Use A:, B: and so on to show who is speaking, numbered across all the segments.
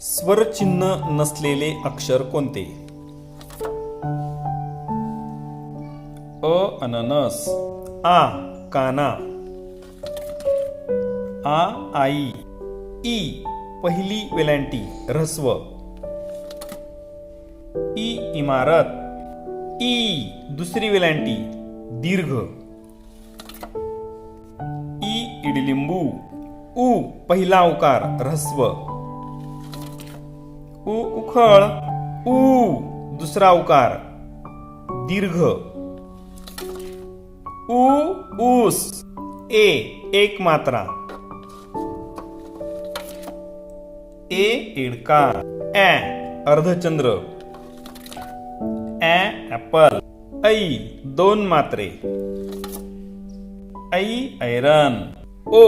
A: स्वरचिन्ह नसलेले अक्षर कोणते? अ अननस. आ काना. आ आई. ई पहिली वेलांटी ऱ्हस्व. ई इमारत. ई दुसरी वेलांटी दीर्घ. ई इडलिंबू. उ पहिला उकार ऱ्हस्व उ उखळ. उ दुसरा उकार दीर्घ. उ ऊस. ए एक मात्रा. ए इडका ॲ अर्धचंद्र. ॲ ऍपल ऐ दोन मात्रे. ऐ ऐरन ओ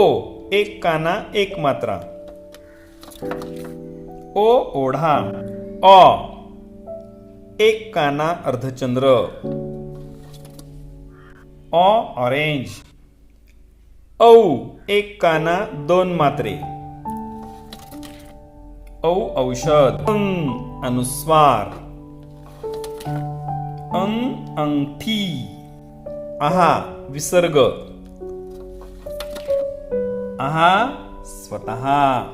A: एक काना एक मात्रा. ओ ओढा अ. एक काना अर्धचंद्र. ऑ ऑरेंज. औ एक काना दोन मात्रे. औ औषध. अं अनुस्वार. अं अंगठी. आहा विसर्ग. स्वतः.